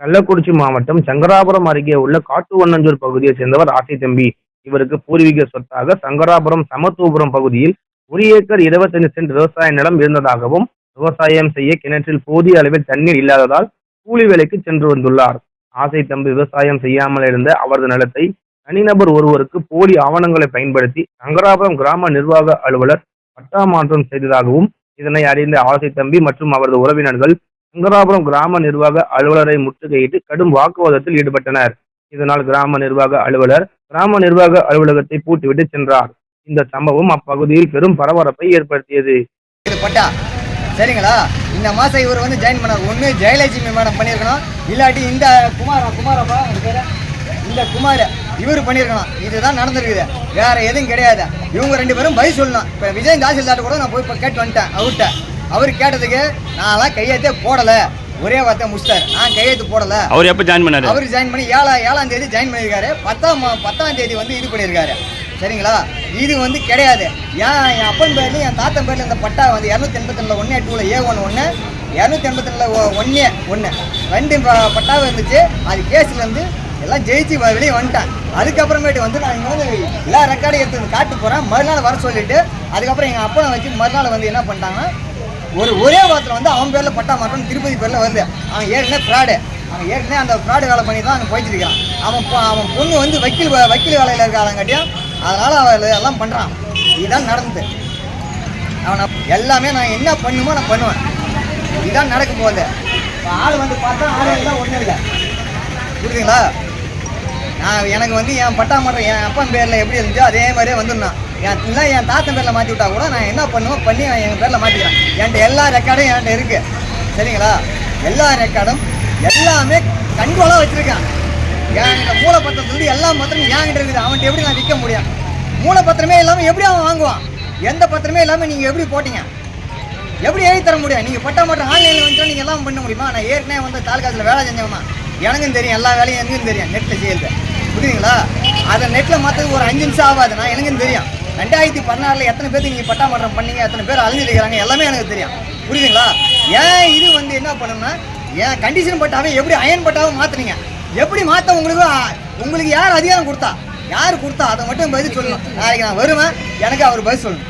கள்ளக்குறிச்சி மாவட்டம் சங்கராபுரம் அருகே உள்ள காட்டுவண்ணஞ்சூர் பகுதியைச் சேர்ந்தவர் ஆசை தம்பி. இவருக்கு பூர்வீக சொத்தாக சங்கராபுரம் சமத்துவபுரம் பகுதியில் ஒரு ஏக்கர் 25 சென்ட் விவசாய நிலம் இருந்ததாகவும் விவசாயம் செய்ய கிணற்றில் போதிய அளவில் தண்ணீர் இல்லாததால் கூலி வேலைக்கு சென்று வந்துள்ளார். ஆசை தம்பி விவசாயம் செய்யாமல் இருந்த அவரது நிலத்தை தனிநபர் ஒருவருக்கு போலி ஆவணங்களை பயன்படுத்தி சங்கராபுரம் கிராம நிர்வாக அலுவலர் பட்டா மாற்றம் செய்ததாகவும் இதனை அறிந்த ஆசை தம்பி மற்றும் அவரது உறவினர்கள் சுந்தராபுரம் கிராம நிர்வாக அலுவலரை முற்றுகையிட்டு கடும் வாக்குவாதத்தில் ஈடுபட்டனர். இதனால் கிராம நிர்வாக அலுவலர் கிராம நிர்வாக அலுவலகத்தை பூட்டிவிட்டு சென்றார். இந்த சம்பவம் அப்பகுதியில் பெரும் பரபரப்பை ஏற்படுத்தியது. சரிங்களா? இந்த மாசம் இவர் வந்து ஜாயின் பண்ணார். ஒன்று ஜெயலட்சுமி மேடம் பண்ணியிருக்கணும். இல்லாட்டி இந்த குமாரா குமாரப்பா இந்த குமார் இவர் பண்ணியிருக்கணும். இதுதான் நடந்திருக்குது. வேற எதுவும் கிடையாது. இவங்க ரெண்டு பேரும் பதில் சொல்லணும். இப்போ விஜய் தாசில்தார்ட்ட கூட நான் போய் கேட்டு வந்துட்டேன் அவர்கிட்ட. அவர் கேட்டதுக்கு நான்லாம் கையெழுத்தே போடலை. ஒரே வார்த்தை முடிச்சிட்டார். நான் கையெழுத்து போடலை. அவர் எப்போ ஜாயின் பண்ணாரு? அவர் ஜாயின் பண்ணி ஏழா ஏழாம் தேதி ஜாயின் பண்ணியிருக்காரு. பத்தாம் பத்தாம் தேதி வந்து இது பண்ணியிருக்காரு. சரிங்களா? இது வந்து கிடையாது. ஏன் என் அப்பன் பேர்லையும் என் தாத்தன் பேர்ல இந்த பட்டா வந்து இரநூத்தி எண்பத்தி ரெண்டுல ஒன்று டூவில் ஏ ஒன்று ஒன்று இரநூத்தி எண்பத்தி ரெண்டுல ஒன்றே ஒன்று ரெண்டு பட்டாவும் இருந்துச்சு. அது கேஸில் இருந்து எல்லாம் ஜெயிச்சு வெளியே வந்துட்டேன். அதுக்கப்புறமேட்டு வந்து நான் இங்கே வந்து எல்லா ரெக்கார்டையும் எடுத்து வந்து காட்டு போகிறேன் மறுநாள் வர சொல்லிட்டு அதுக்கப்புறம் எங்கள் அப்பனை வச்சு மறுநாள் வந்து என்ன பண்ணிட்டாங்கன்னா ஒரு ஒரே வாரத்தில் வந்து அவன் பேரில் பட்டா மாற்றம் திருப்பதி பேரில் வருது. அவன் ஏற்கனவே ஃப்ராடு அவன் ஏற்கனவே அந்த ஃப்ராடு வேலை பண்ணி தான் அவன் போயிட்டு இருக்கான். அவன் அவன் பொண்ணு வந்து வக்கீல் வே- வக்கீல் வேலையில் இருக்காளங்காட்டியும் அதனால் அவள் எல்லாம் பண்ணுறான் இதுதான் நடந்தது. அவனை எல்லாமே நான் என்ன பண்ணுமோ நான் பண்ணுவேன். இதுதான் நடக்கும் போகுது. ஆள் வந்து பார்த்தா ஆள் எல்லாம் ஒன்றும் இல்லை. புரியுதுங்களா? நான் எனக்கு வந்து என் பட்டா மாற்றம் என் அப்பன் பேரில் எப்படி இருந்துச்சோ அதே மாதிரியே வந்துருந்தான் என் இல்லை என் தாத்தன் பேரில் மாற்றி விட்டா கூட நான் என்ன பண்ணுவேன் பண்ணி நான் என் பேரில் மாற்றிக்கிறேன் என்கிட்ட எல்லா ரெக்கார்டும் என்கிட்ட இருக்குது சரிங்களா? எல்லா ரெக்கார்டும் எல்லாமே கண்ட்ரோலாக வச்சுருக்கேன். என்கிட்ட மூலப்பத்திரத்துலேருந்து எல்லா பத்திரமும் என்கிட்ட இருக்குது. அவன்கிட்ட எப்படி நான் விற்க முடியும்? மூலப்பத்திரமே இல்லாமல் எப்படி அவன் வாங்குவான்? எந்த பத்திரமே இல்லாமல் நீங்கள் எப்படி போட்டீங்க? எப்படி எழுதி தர முடியும்? நீங்கள் பட்டா மட்டும் ஆன்லைனில் வந்துட்டு நீங்கள் எல்லாம் பண்ண முடியுமா? நான் ஏற்கனவே வந்து தாலுக்காசில் வேலை செஞ்சவன் எனக்கும் தெரியும் எல்லா வேலையும் எனக்கும் தெரியும் நெட்டில் செய்யுது புரியுதுங்களா? அதை நெட்டில் மாற்றுறதுக்கு ஒரு அஞ்சு நிமிஷம் ஆகாது நான் எனக்கும் தெரியும். ரெண்டாயிரத்தி பதினாறில் எத்தனை பேருக்கு நீங்கள் பட்டாமட்டம் பண்ணீங்க? எத்தனை பேர் அழிஞ்சிருக்கிறாங்க எல்லாமே எனக்கு தெரியும். புரியுதுங்களா? ஏன் இது வந்து என்ன பண்ணணும்னா ஏன் கண்டிஷன் பட்டாவே எப்படி அயன் பட்டாவும் மாற்றுனீங்க எப்படி மாற்ற உங்களுக்கு உங்களுக்கு யார் அதிகாரம் கொடுத்தா? யார் கொடுத்தா? அதை மட்டும் பதில் சொல்லணும். நாளைக்கு நான் வருவேன். எனக்கு அவர் பதில் சொல்லணும்.